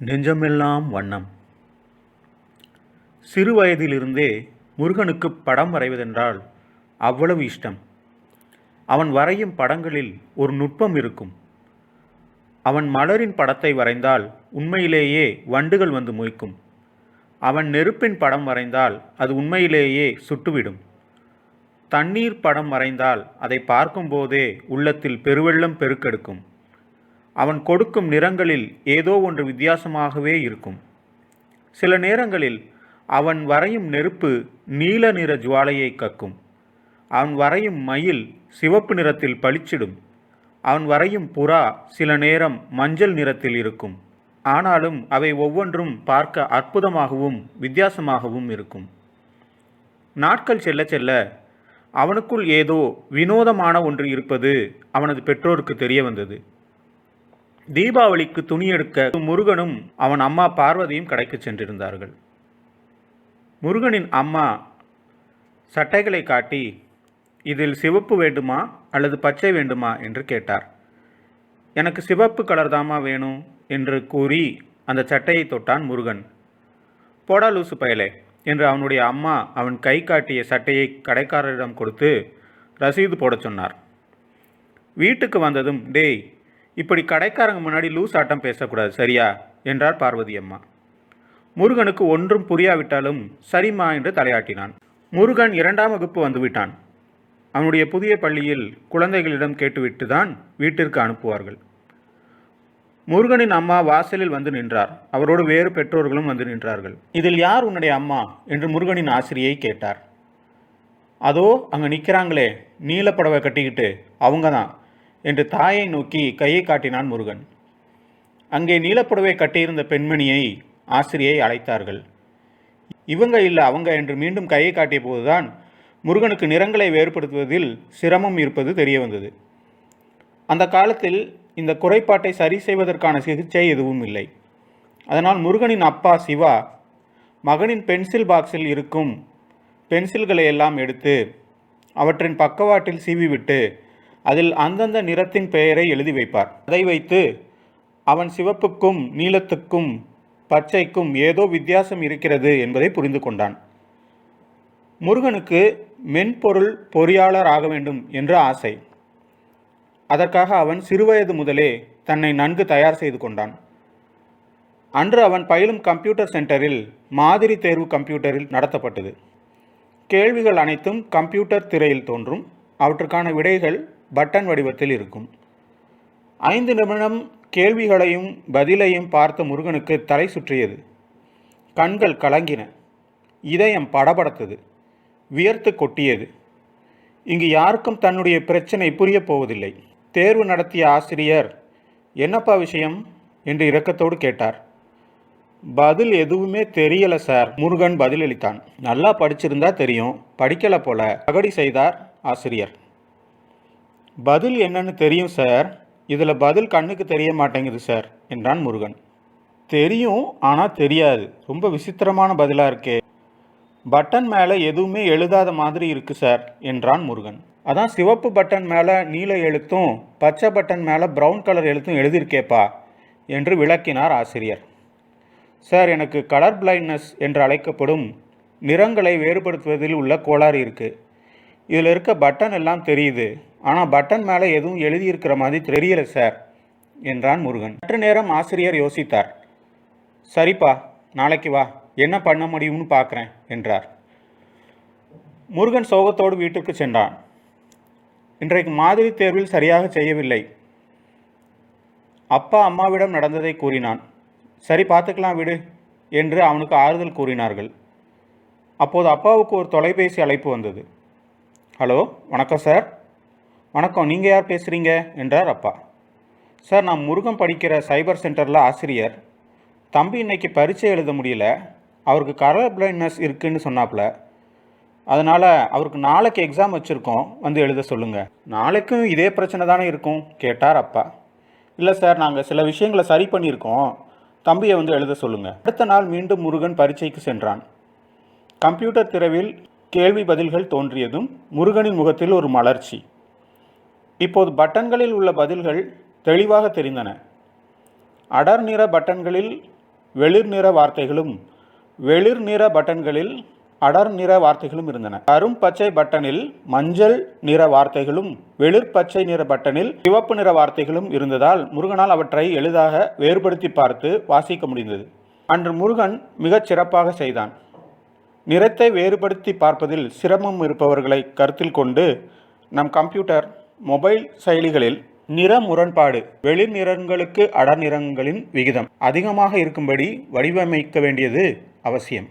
நெஞ்சமெல்லாம் வண்ணம். சிறு வயதிலிருந்தே முருகனுக்கு படம் வரைவதென்றால் அவ்வளவு இஷ்டம். அவன் வரையும் படங்களில் ஒரு நுட்பம் இருக்கும். அவன் மலரின் படத்தை வரைந்தால் உண்மையிலேயே வண்டுகள் வந்து மொய்க்கும். அவன் நெருப்பின் படம் வரைந்தால் அது உண்மையிலேயே சுட்டுவிடும். தண்ணீர் படம் வரைந்தால் அதை பார்க்கும்போதே உள்ளத்தில் பெருவெள்ளம் பெருக்கெடுக்கும். அவன் கொடுக்கும் நிறங்களில் ஏதோ ஒன்று வித்தியாசமாகவே இருக்கும். சில நேரங்களில் அவன் வரையும் நெருப்பு நீல நிற ஜுவாலையை கக்கும். அவன் வரையும் மயில் சிவப்பு நிறத்தில் பளிச்சிடும். அவன் வரையும் புறா சில நேரம் மஞ்சள் நிறத்தில் இருக்கும். ஆனாலும் அவை ஒவ்வொன்றும் பார்க்க அற்புதமாகவும் வித்தியாசமாகவும் இருக்கும். நாட்கள் செல்ல செல்ல அவனுக்குள் ஏதோ வினோதமான ஒன்று இருப்பது அவனது பெற்றோருக்கு தெரிய வந்தது. தீபாவளிக்கு துணி எடுக்க முருகனும் அவன் அம்மா பார்வதியும் கடைக்கு சென்றிருந்தார்கள். முருகனின் அம்மா சட்டைகளை காட்டி இதில் சிவப்பு வேண்டுமா? அல்லது பச்சை வேண்டுமா? என்று கேட்டார். எனக்கு சிவப்பு கலர் தாமா வேணும் என்று கூறி அந்த சட்டையை தொட்டான் முருகன். போடா லூசு பயலே என்று அவனுடைய அம்மா அவன் கை காட்டிய சட்டையை கடைக்காரரிடம் கொடுத்து ரசீது போடச் சொன்னார். வீட்டுக்கு வந்ததும் டேய் இப்படி கடைக்காரங்க முன்னாடி லூஸ் ஆட்டம் பேசக்கூடாது சரியா? என்றார் பார்வதி அம்மா முருகனுக்கு ஒன்றும் புரியாவிட்டாலும் சரிம்மா என்று தலையாட்டினான். முருகன் இரண்டாம் வகுப்பு வந்துவிட்டான் அவனுடைய புதிய பள்ளியில் குழந்தைகளிடம் கேட்டுவிட்டு தான் வீட்டிற்கு அனுப்புவார்கள். முருகனின் அம்மா வாசலில் வந்து நின்றார். அவரோடு வேறு பெற்றோர்களும் வந்து நின்றார்கள். இதில் யார் உன்னுடைய அம்மா? என்று முருகனின் ஆசிரியை கேட்டார். அதோ அங்கே நிற்கிறாங்களே நீலப்படவை கட்டிக்கிட்டு அவங்க தான் என்று தாயை நோக்கி கையை காட்டினான் முருகன். அங்கே நீலப்புடவை கட்டியிருந்த பெண்மணியை ஆசிரியை அழைத்தார்கள். இவங்க இல்லை அவங்க என்று மீண்டும் கையை காட்டிய போதுதான் முருகனுக்கு நிறங்களை வேறுபடுத்துவதில் சிரமம் இருப்பது தெரிய வந்தது. அந்த காலத்தில் இந்த குறைபாட்டை சரி செய்வதற்கான சிகிச்சை எதுவும் இல்லை. அதனால் முருகனின் அப்பா சிவா மகனின் பென்சில் பாக்ஸில் இருக்கும் பென்சில்களை எல்லாம் எடுத்து அவற்றின் பக்கவாட்டில் சீவிவிட்டு அதில் அந்தந்த நிறத்தின் பெயரை எழுதி வைப்பார். அதை வைத்து அவன் சிவப்புக்கும் நீலத்துக்கும் பச்சைக்கும் ஏதோ வித்தியாசம் இருக்கிறது என்பதை புரிந்து கொண்டான். முருகனுக்கு மென்பொருள் பொறியாளர் ஆக வேண்டும் என்று ஆசை. அதற்காக அவன் சிறுவயது முதலே தன்னை நன்கு தயார் செய்து கொண்டான். அன்று அவன் பயிலும் கம்ப்யூட்டர் சென்டரில் மாதிரி தேர்வு கம்ப்யூட்டரில் நடத்தப்பட்டது. கேள்விகள் அனைத்தும் கம்ப்யூட்டர் திரையில் தோன்றும். அவற்றுக்கான விடைகள் பட்டன் வடிவத்தில் இருக்கும். ஐந்து நிமிடம் கேள்விகளையும் பதிலையும் பார்த்த முருகனுக்கு தலை சுற்றியது. கண்கள் கலங்கின. இதயம் படபடத்தது. வியர்த்து கொட்டியது. இங்கு யாருக்கும் தன்னுடைய பிரச்சனை புரியப் போவதில்லை. தேர்வு நடத்திய ஆசிரியர் என்னப்பா விஷயம்? என்று இரக்கத்தோடு கேட்டார். பதில் எதுவுமே தெரியல சார் முருகன் பதிலளித்தான். நல்லா படிச்சிருந்தா தெரியும். படிக்கல போல. பகடி செய்தார் ஆசிரியர். பதில் என்னன்னு தெரியும் சார். இதில் பதில் கண்ணுக்கு தெரிய மாட்டேங்குது சார் என்றான் முருகன். தெரியும் ஆனால் தெரியாது. ரொம்ப விசித்திரமான பதிலாக இருக்கே. பட்டன் மேலே எதுவுமே எழுதாத மாதிரி இருக்குது சார் என்றான் முருகன். அதான் சிவப்பு பட்டன் மேலே நீல எழுத்தும் பச்சை பட்டன் மேலே ப்ரௌன் கலர் எழுத்தும் எழுதியிருக்கேப்பா என்று விளக்கினார் ஆசிரியர். சார் எனக்கு கலர் பிளைண்ட்னஸ் என்று அழைக்கப்படும் நிறங்களை வேறுபடுத்துவதில் உள்ள கோளாறு இருக்குது இதில் இருக்க பட்டன் எல்லாம் தெரியுது. ஆனால் பட்டன் மேலே எதுவும் எழுதியிருக்கிற மாதிரி தெரியல சார் என்றான் முருகன். சற்று நேரம் ஆசிரியர் யோசித்தார். சரிப்பா நாளைக்கு வா என்ன பண்ண முடியும்னு பார்க்குறேன் என்றார். முருகன் சோகத்தோடு வீட்டுக்கு சென்றான். இன்றைக்கு மாதிரி தேர்வில் சரியாக செய்யவில்லை. அப்பா அம்மாவிடம் நடந்ததை கூறினான். சரி பார்த்துக்கலாம் விடு என்று அவனுக்கு ஆறுதல் கூறினார்கள். அப்போது அப்பாவுக்கு ஒரு தொலைபேசி அழைப்பு வந்தது. ஹலோ வணக்கம் சார். வணக்கம் நீங்கள் யார் பேசுகிறீங்க என்றார் அப்பா. சார் நான் முருகன் படிக்கிற சைபர் சென்டரில் ஆசிரியர். தம்பி இன்னைக்கு பரீட்சை எழுத முடியல. அவருக்கு கலர் பிளைண்ட்னஸ் இருக்குன்னு சொன்னாப்புல அதனால் அவருக்கு நாளைக்கு எக்ஸாம் வச்சுருக்கோம். வந்து எழுத சொல்லுங்கள் நாளைக்கும் இதே பிரச்சனை தானே இருக்கும் கேட்டார் அப்பா. இல்லை சார் நாங்கள் சில விஷயங்களை சரி பண்ணியிருக்கோம். தம்பியை வந்து எழுத சொல்லுங்கள் அடுத்த நாள் மீண்டும் முருகன் பரீட்சைக்கு சென்றான். கம்ப்யூட்டர் திறவில் கேள்வி பதில்கள் தோன்றியதும் முருகனின் முகத்தில் ஒரு மலர்ச்சி. இப்போது பட்டன்களில் உள்ள பதில்கள் தெளிவாக தெரிந்தன. அடர் நிற பட்டன்களில் வெளிர் நிற வார்த்தைகளும் வெளிர் நிற பட்டன்களில் அடர் நிற வார்த்தைகளும் இருந்தன. கரும் பச்சை பட்டனில் மஞ்சள் நிற வார்த்தைகளும் வெளிர் பச்சை நிற பட்டனில் சிவப்பு நிற வார்த்தைகளும் இருந்ததால் முருகனால் அவற்றை எளிதாக வேறுபடுத்தி பார்த்து வாசிக்க முடிந்தது. அன்று முருகன் மிகச் சிறப்பாக செய்தான். நிறத்தை வேறுபடுத்தி பார்ப்பதில் சிரமம் இருப்பவர்களை கருத்தில் கொண்டு நம் கம்ப்யூட்டர் மொபைல் செயலிகளில் நிற முரண்பாடு வெளிர் நிறங்களுக்கு அடர் நிறங்களின் விகிதம் அதிகமாக இருக்கும்படி வடிவமைக்க வேண்டியது அவசியம்.